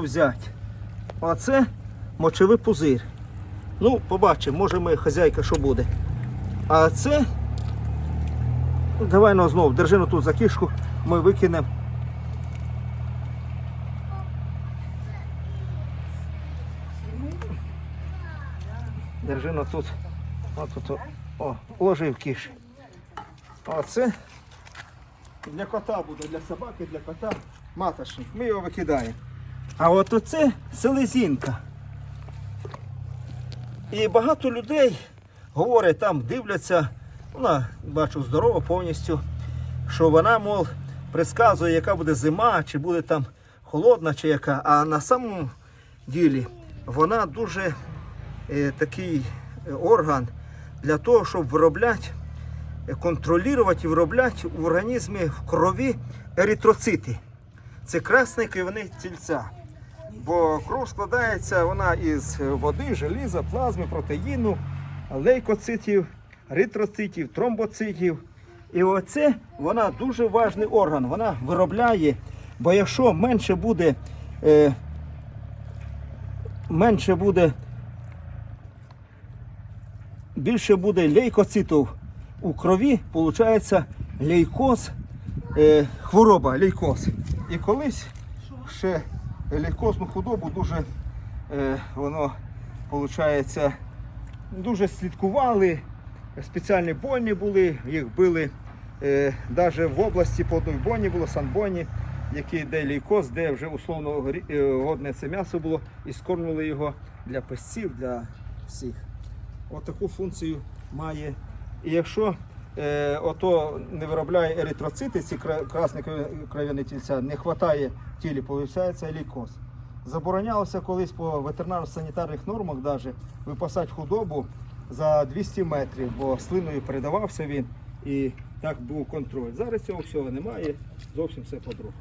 взяти. Оце мочовий пузир. Ну, побачимо, може ми хазяйка що буде. А це. Давай ну, знову, держи ну, тут за кішку, ми викинемо. Держи тут. От тут. О, ложи в кіш. Оце для кота буде, для собаки, для кота маточник. Ми його викидаємо. А от оце селезінка. І багато людей говорять, там дивляться, вона, бачу, здорова повністю, що вона, мов, предсказує, яка буде зима, чи буде там холодна, чи яка. А на самому ділі вона дуже е, такий е, орган для того, щоб виробляти, е, контролювати і виробляти в організмі в крові еритроцити. Це красне кровяне тільця. Бо кров складається вона із води, желіза, плазми, протеїну, лейкоцитів, еритроцитів, тромбоцитів. І оце вона дуже важний орган. Вона виробляє, бо якщо менше буде, е, менше буде, більше буде лейкоцитів у крові, виходить лейкоз, е, хвороба, лейкоз. І колись ще лейкозну худобу дуже е, воно виходить, дуже слідкували, спеціальні бойні були, їх били навіть в області по одній бойні було, санбойні, який де лейкоз, де вже условно е, годне це м'ясо було, і скормили його для песців, для всіх. От таку функцію має. І якщо е, ото не виробляє еритроцити, ці кра- красні кров'яні тільця, не вистачає тілі, виходить лікоз. Заборонялося колись по ветеринарно-санітарних нормах навіть випасати худобу за 200 метрів, бо слиною передавався він і так був контроль. Зараз цього всього немає, зовсім все по-другому.